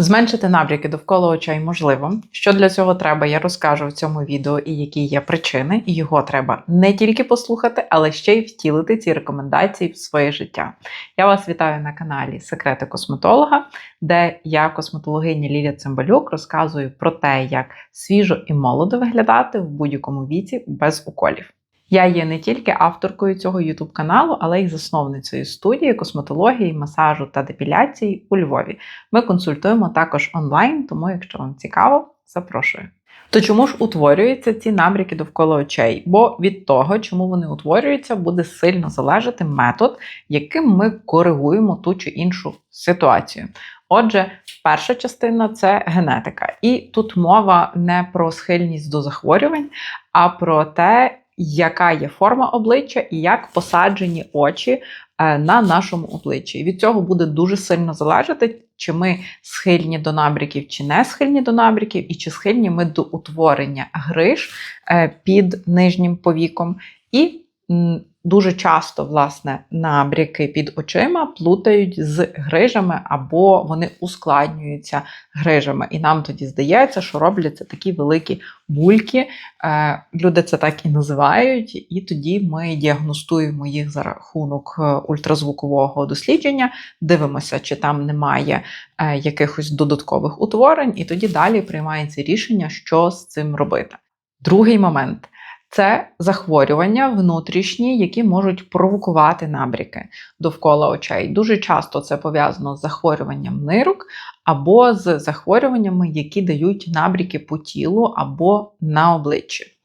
Зменшити набряки довкола очей можливо. Що для цього треба, я розкажу в цьому відео і які є причини, і його треба не тільки послухати, але ще й втілити ці рекомендації в своє життя. Я вас вітаю на каналі Секрети косметолога, де я, косметологиня Лілія Цимбалюк, розказую про те, як свіжо і молодо виглядати в будь-якому віці без уколів. Я є не тільки авторкою цього YouTube каналу, але й засновницею студії косметології, масажу та депіляції у Львові. Ми консультуємо також онлайн, тому якщо вам цікаво, запрошую. То чому ж утворюються ці набряки довкола очей? Бо від того, чому вони утворюються, буде сильно залежати метод, яким ми коригуємо ту чи іншу ситуацію. Отже, перша частина це генетика. І тут мова не про схильність до захворювань, а про те, яка є форма обличчя і як посаджені очі е, на нашому обличчі. І від цього буде дуже сильно залежати, чи ми схильні до набріків, чи не схильні до набріків, і чи схильні ми до утворення гриж е, під нижнім повіком. І дуже часто, власне, набряки під очима плутають з грижами або вони ускладнюються грижами. І нам тоді здається, що робляться такі великі бульки. Е, люди це так і називають, і тоді ми діагностуємо їх за рахунок е, ультразвукового дослідження, дивимося, чи там немає е, якихось додаткових утворень, і тоді далі приймається рішення, що з цим робити. Другий момент. Це захворювання внутрішні, які можуть провокувати набріки довкола очей. Дуже часто це пов'язано з захворюванням нирок або з захворюваннями, які дають набріки по тілу або на обличчі.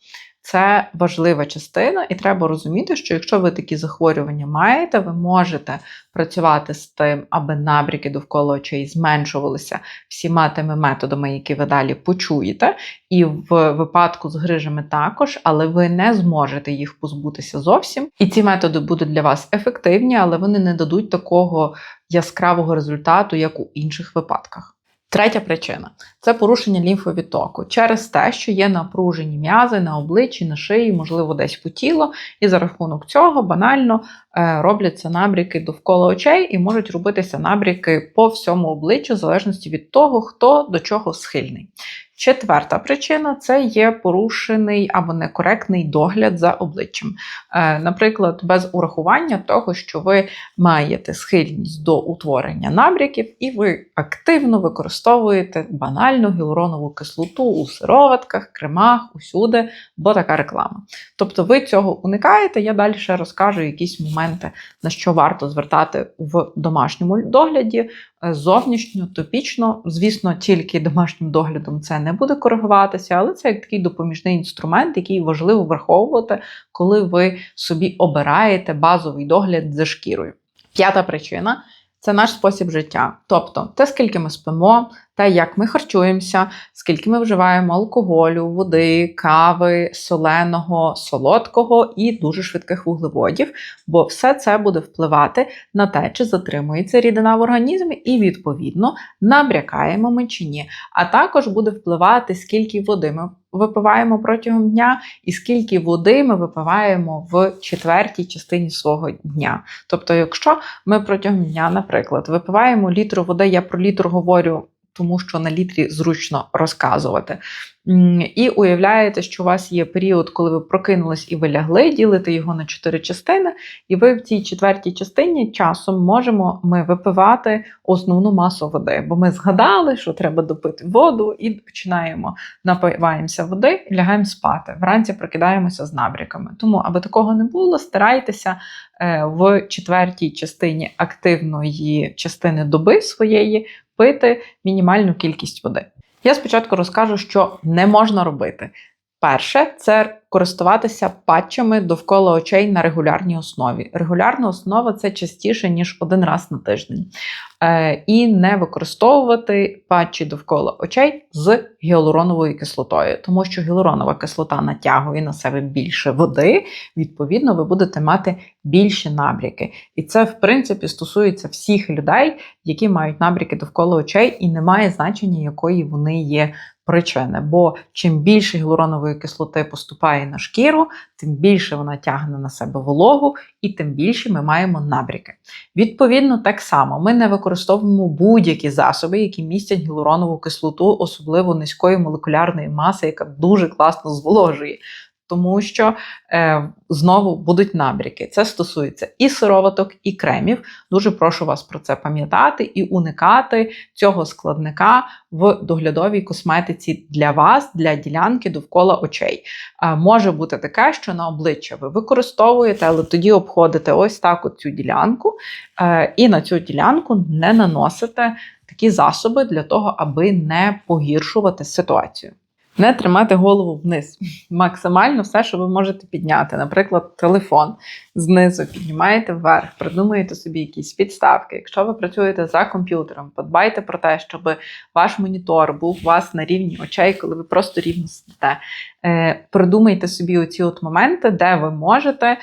Це важлива частина, і треба розуміти, що якщо ви такі захворювання маєте, ви можете працювати з тим, аби набряки довкола очей зменшувалися всіма тими методами, які ви далі почуєте. І в випадку з грижами також, але ви не зможете їх позбутися зовсім. І ці методи будуть для вас ефективні, але вони не дадуть такого яскравого результату, як у інших випадках. Третя причина. Це порушення лімфовідтоку. Через те, що є напружені м'язи на обличчі, на шиї, можливо, десь по тіло, і за рахунок цього банально е, робляться набріки довкола очей і можуть робитися набріки по всьому обличчю, в залежності від того, хто до чого схильний. Четверта причина це є порушений або некоректний догляд за обличчям. Е, наприклад, без урахування того, що ви маєте схильність до утворення набряків, і ви активно використовуєте банальну гіалуронову кислоту у сироватках, кремах, усюди, бо така реклама. Тобто ви цього уникаєте. Я далі розкажу якісь моменти, на що варто звертати в домашньому догляді. Е, зовнішньо, топічно, звісно, тільки домашнім доглядом це не буде коригуватися, але це як такий допоміжний інструмент, який важливо враховувати, коли ви собі обираєте базовий догляд за шкірою. П'ята причина це наш спосіб життя. Тобто те, скільки ми спимо, те, як ми харчуємося, скільки ми вживаємо алкоголю, води, кави, соленого, солодкого і дуже швидких вуглеводів, бо все це буде впливати на те, чи затримується рідина в організмі, і, відповідно, набрякаємо ми чи ні. А також буде впливати, скільки води ми випиваємо протягом дня, і скільки води ми випиваємо в четвертій частині свого дня. Тобто, якщо ми протягом дня, наприклад, випиваємо літр води, я про літр говорю тому що на літрі зручно розказувати. І уявляєте, що у вас є період, коли ви прокинулись і ви лягли, ділите його на чотири частини, і ви в цій четвертій частині часом можемо ми випивати основну масу води. Бо ми згадали, що треба допити воду, і починаємо напиваємося води, лягаємо спати. Вранці прокидаємося з набряками. Тому, аби такого не було, старайтеся е, в четвертій частині активної частини доби своєї пити мінімальну кількість води. Я спочатку розкажу, що не можна робити. Перше, це користуватися патчами довкола очей на регулярній основі. Регулярна основа це частіше, ніж один раз на тиждень. Е, І не використовувати патчі довкола очей з гіалуроновою кислотою, тому що гіалуронова кислота натягує на себе більше води, відповідно, ви будете мати більші набряки. І це, в принципі, стосується всіх людей, які мають набряки довкола очей, і немає значення, якої вони є причини. Бо чим більше гіалуронової кислоти поступає на шкіру, тим більше вона тягне на себе вологу, і тим більше ми маємо набріки. Відповідно, так само ми не використовуємо будь-які засоби, які містять гіалуронову кислоту, особливо низької молекулярної маси, яка дуже класно зволожує тому що е, знову будуть набріки. Це стосується і сироваток, і кремів. Дуже прошу вас про це пам'ятати і уникати цього складника в доглядовій косметиці для вас, для ділянки довкола очей. Е, може бути таке, що на обличчя ви використовуєте, але тоді обходите ось так цю ділянку, е, і на цю ділянку не наносите такі засоби для того, аби не погіршувати ситуацію. Не тримати голову вниз. Максимально все, що ви можете підняти. Наприклад, телефон знизу піднімаєте вверх, придумуєте собі якісь підставки. Якщо ви працюєте за комп'ютером, подбайте про те, щоб ваш монітор був у вас на рівні очей, коли ви просто рівно сидите. Е, придумайте собі оці от моменти, де ви можете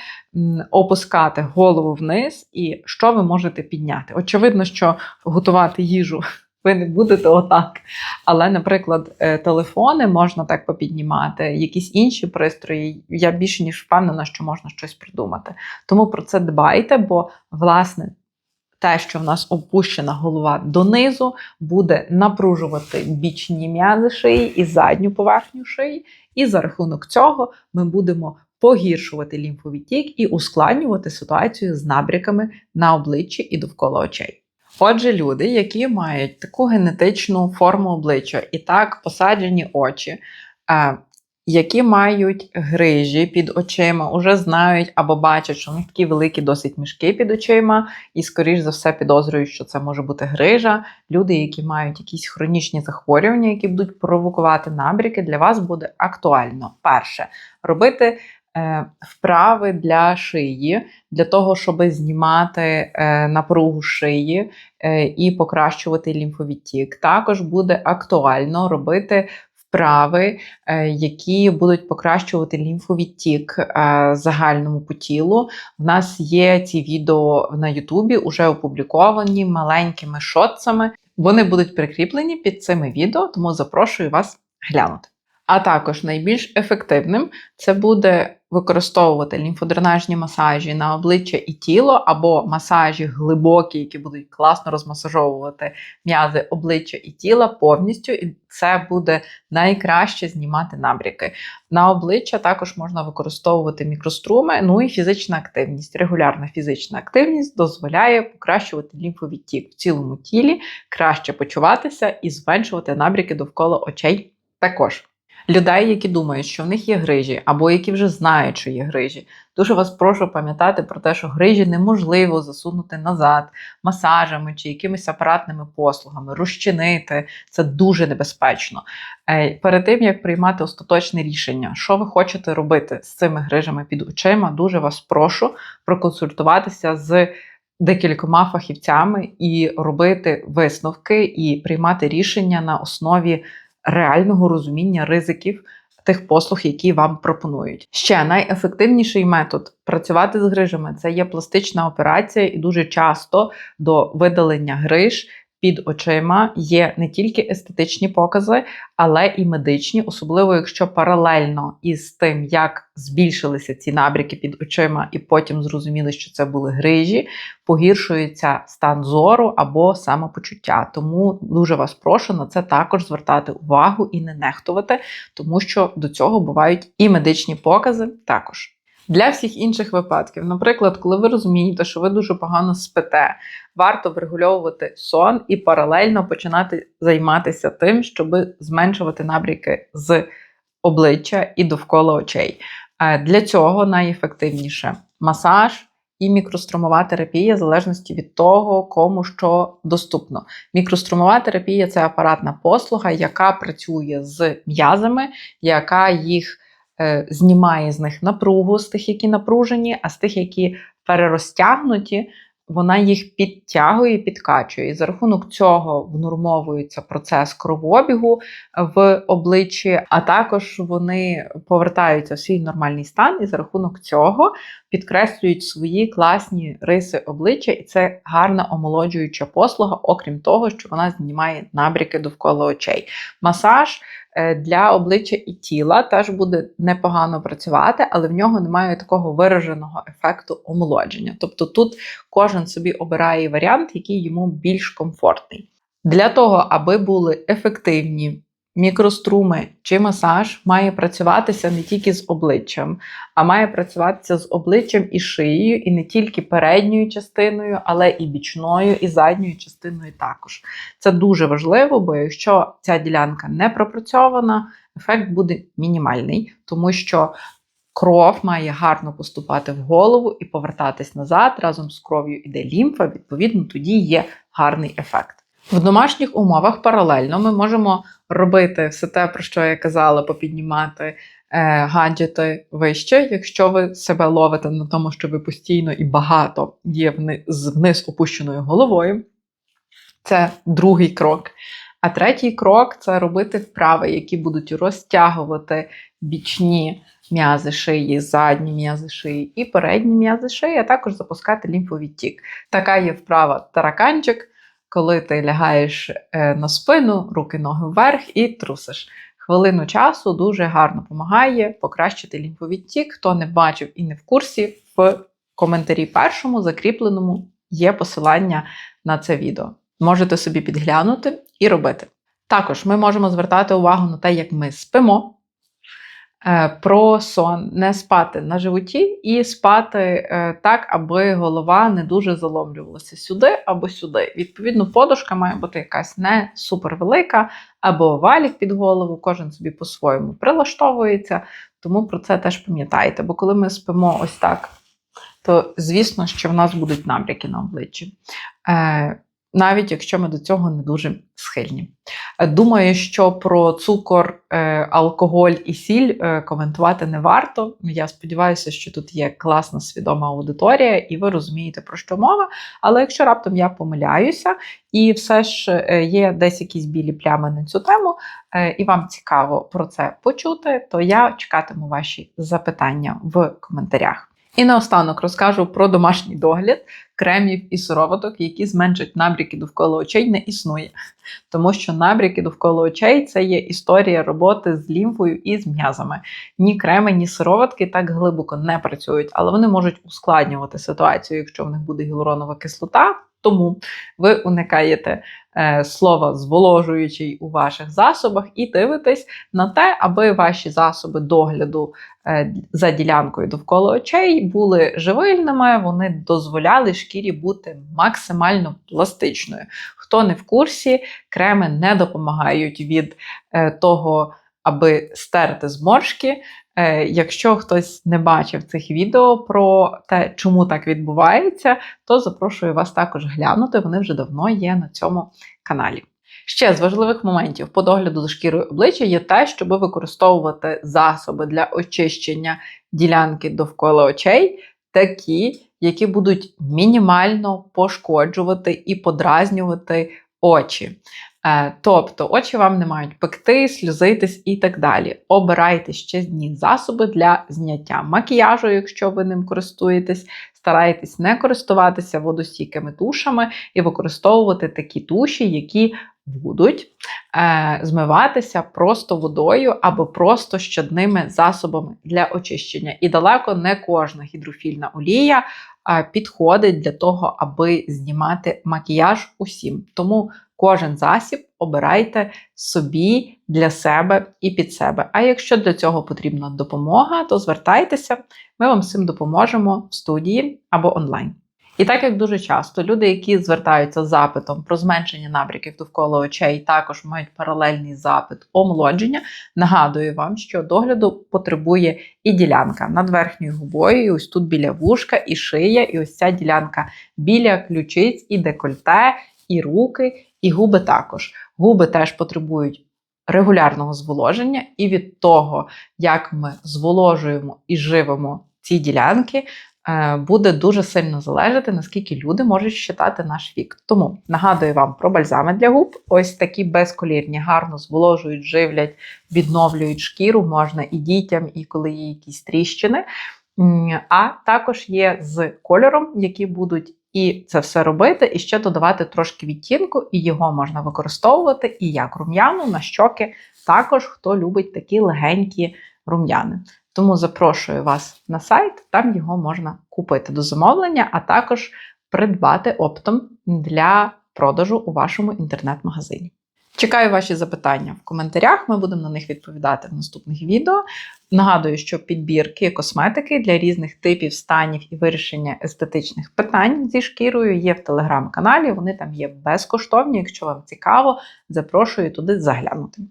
опускати голову вниз і що ви можете підняти. Очевидно, що готувати їжу ви не будете отак. Але, наприклад, е, телефони можна так попіднімати, якісь інші пристрої. Я більше ніж впевнена, що можна щось придумати. Тому про це дбайте, бо, власне, те, що в нас опущена голова донизу, буде напружувати бічні м'язи шиї і задню поверхню шиї. І за рахунок цього ми будемо погіршувати лімфовідтік і ускладнювати ситуацію з набряками на обличчі і довкола очей. Отже, люди, які мають таку генетичну форму обличчя і так посаджені очі, е, які мають грижі під очима, уже знають або бачать, що них такі великі досить мішки під очима, і, скоріш за все, підозрюють, що це може бути грижа. Люди, які мають якісь хронічні захворювання, які будуть провокувати набріки, для вас буде актуально перше робити вправи для шиї, для того, щоб знімати е, напругу шиї е, і покращувати лімфовідтік. Також буде актуально робити вправи, які будуть покращувати лімфовідтік загальному по тілу. В нас є ці відео на Ютубі, вже опубліковані маленькими шотцями. Вони будуть прикріплені під цими відео, тому запрошую вас глянути. А також найбільш ефективним це буде використовувати лімфодренажні масажі на обличчя і тіло, або масажі глибокі, які будуть класно розмасажовувати м'язи обличчя і тіла повністю, і це буде найкраще знімати набріки. На обличчя також можна використовувати мікроструми, ну і фізична активність. Регулярна фізична активність дозволяє покращувати лімфовідтік в цілому тілі, краще почуватися і зменшувати набріки довкола очей також людей, які думають, що в них є грижі, або які вже знають, що є грижі. Дуже вас прошу пам'ятати про те, що грижі неможливо засунути назад масажами чи якимись апаратними послугами, розчинити це дуже небезпечно. Е, перед тим як приймати остаточне рішення, що ви хочете робити з цими грижами під очима, дуже вас прошу проконсультуватися з. Декількома фахівцями і робити висновки і приймати рішення на основі реального розуміння ризиків тих послуг, які вам пропонують. Ще найефективніший метод працювати з грижами це є пластична операція, і дуже часто до видалення гриж під очима є не тільки естетичні покази, але і медичні, особливо якщо паралельно із тим, як збільшилися ці набряки під очима, і потім зрозуміли, що це були грижі, погіршується стан зору або самопочуття. Тому дуже вас прошу на це також звертати увагу і не нехтувати, тому що до цього бувають і медичні покази також. Для всіх інших випадків, наприклад, коли ви розумієте, що ви дуже погано спите, варто врегульовувати сон і паралельно починати займатися тим, щоб зменшувати набріки з обличчя і довкола очей. Е, для цього найефективніше масаж. І мікрострумова терапія в залежності від того, кому що доступно. Мікрострумова терапія це апаратна послуга, яка працює з м'язами, яка їх Е, знімає з них напругу, з тих, які напружені, а з тих, які перерозтягнуті, вона їх підтягує, підкачує. І за рахунок цього внормовується процес кровообігу в обличчі, а також вони повертаються в свій нормальний стан, і за рахунок цього підкреслюють свої класні риси обличчя, і це гарна омолоджуюча послуга, окрім того, що вона знімає набріки довкола очей. Масаж Е, Для обличчя і тіла теж буде непогано працювати, але в нього немає такого вираженого ефекту омолодження. Тобто тут кожен собі обирає варіант, який йому більш комфортний. Для того, аби були ефективні мікроструми чи масаж, має працюватися не тільки з обличчям, а має працюватися з обличчям і шиєю, і не тільки передньою частиною, але і бічною, і задньою частиною також. Це дуже важливо, бо якщо ця ділянка не пропрацьована, ефект буде мінімальний, тому що кров має гарно поступати в голову і повертатись назад. Разом з кров'ю іде лімфа, відповідно, тоді є гарний ефект. В домашніх умовах паралельно ми можемо робити все те, про що я казала, попіднімати е, гаджети вище, якщо ви себе ловите на тому, що ви постійно і багато є з вниз опущеною головою. Це другий крок. А третій крок це робити вправи, які будуть розтягувати бічні м'язи шиї, задні м'язи шиї і передні м'язи шиї, а також запускати лімфовідтік. Така є вправа тараканчик, коли ти лягаєш е, на спину, руки ноги вверх і трусиш. Хвилину часу дуже гарно допомагає покращити лімфовідтік. Хто не бачив і не в курсі, в коментарі першому закріпленому є посилання на це відео. Можете собі підглянути і робити. Також ми можемо звертати увагу на те, як ми спимо. Е, Про сон не спати на животі і спати е, так, аби голова не дуже заломлювалася сюди або сюди. Відповідно, подушка має бути якась не супер велика, або валік під голову, кожен собі по-своєму прилаштовується. Тому про це теж пам'ятайте. Бо коли ми спимо ось так, то звісно, що в нас будуть набряки на обличчі. Навіть якщо ми до цього не дуже схильні. Е, Думаю, що про цукор, е, алкоголь і сіль е, коментувати не варто. Я сподіваюся, що тут є класна свідома аудиторія, і ви розумієте, про що мова. Але якщо раптом я помиляюся, і все ж є десь якісь білі плями на цю тему, і вам цікаво про це почути, то я чекатиму ваші запитання в коментарях. І наостанок розкажу про домашній догляд кремів і сироваток, які зменшать набріки довкола очей, не існує. Тому що набріки довкола очей це є історія роботи з лімфою і з м'язами. Ні креми, ні сироватки так глибоко не працюють, але вони можуть ускладнювати ситуацію, якщо в них буде гіалуронова кислота. Тому ви уникаєте е, слова зволожуючий у ваших засобах і дивитесь на те, аби ваші засоби догляду е, за ділянкою довкола очей були живильними, вони дозволяли шкірі бути максимально пластичною. Хто не в курсі, креми не допомагають від е, того, аби стерти зморшки. Е, Якщо хтось не бачив цих відео про те, чому так відбувається, то запрошую вас також глянути. Вони вже давно є на цьому каналі. Ще з важливих моментів по догляду за шкірою обличчя є те, щоб використовувати засоби для очищення ділянки довкола очей, такі, які будуть мінімально пошкоджувати і подразнювати очі. Е, Тобто очі вам не мають пекти, сльозитись і так далі. Обирайте щезні засоби для зняття макіяжу, якщо ви ним користуєтесь. Старайтесь не користуватися водостійкими тушами і використовувати такі туші, які будуть е, змиватися просто водою або просто щодними засобами для очищення. І далеко не кожна гідрофільна олія е, підходить для того, аби знімати макіяж усім. Тому кожен засіб обирайте собі для себе і під себе. А якщо для цього потрібна допомога, то звертайтеся, ми вам цим допоможемо в студії або онлайн. І так як дуже часто люди, які звертаються з запитом про зменшення набряків довкола очей, також мають паралельний запит омолодження, нагадую вам, що догляду потребує і ділянка над верхньою губою, і ось тут біля вушка, і шия, і ось ця ділянка біля ключиць, і декольте, і руки, і губи також. Губи теж потребують регулярного зволоження, і від того, як ми зволожуємо і живемо ці ділянки, буде дуже сильно залежати, наскільки люди можуть считати наш вік. Тому нагадую вам про бальзами для губ. Ось такі безколірні, гарно зволожують, живлять, відновлюють шкіру, можна і дітям, і коли є якісь тріщини. А також є з кольором, які будуть і це все робити, і ще додавати трошки відтінку, і його можна використовувати і як рум'яну на щоки, також хто любить такі легенькі рум'яни. Тому запрошую вас на сайт, там його можна купити до замовлення, а також придбати оптом для продажу у вашому інтернет-магазині. Чекаю ваші запитання в коментарях. Ми будемо на них відповідати в наступних відео. Нагадую, що підбірки косметики для різних типів станів і вирішення естетичних питань зі шкірою є в телеграм-каналі. Вони там є безкоштовні. Якщо вам цікаво, запрошую туди заглянути.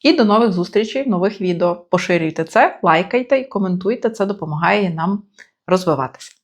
І до нових зустрічей нових відео. Поширюйте це, лайкайте і коментуйте, це допомагає нам розвиватися.